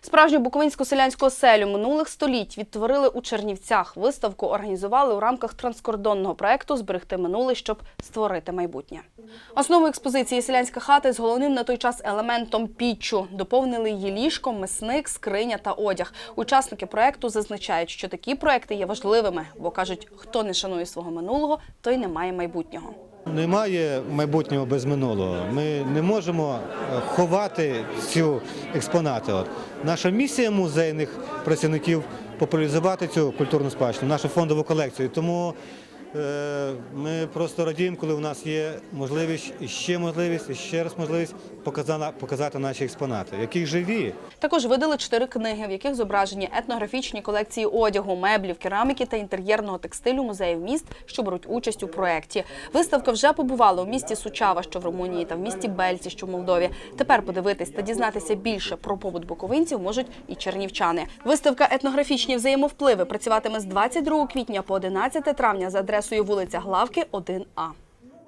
Справжню буковинську селянську оселю минулих століть відтворили у Чернівцях. Виставку організували у рамках транскордонного проекту Зберегти минуле, щоб створити майбутнє. Основу експозиції селянська хата з головним на той час елементом піччю. Доповнили її ліжком, месник, скриня та одяг. Учасники проекту зазначають, що такі проекти є важливими, бо кажуть, хто не шанує свого минулого, той не має майбутнього. Немає майбутнього без минулого. Ми не можемо е, ховати цю експонати. Наша місія музейних працівників популяризувати цю культурну спадщину, нашу фондову колекцію. Ми просто радіємо, коли у нас є можливість, і ще можливість, і ще раз можливість показати, наші експонати, які живі. Також видали чотири книги, в яких зображені етнографічні колекції одягу, меблів, кераміки та інтер'єрного текстилю музеїв міст, що беруть участь у проєкті. Виставка вже побувала у місті Сучава, що в Румунії, та в місті Бельці, що в Молдові. Тепер подивитись та дізнатися більше про побут буковинців можуть і чернівчани. Виставка етнографічні взаємовпливи працюватиме з 22 квітня по 11 травня за адресою вулиця Главки, 1А.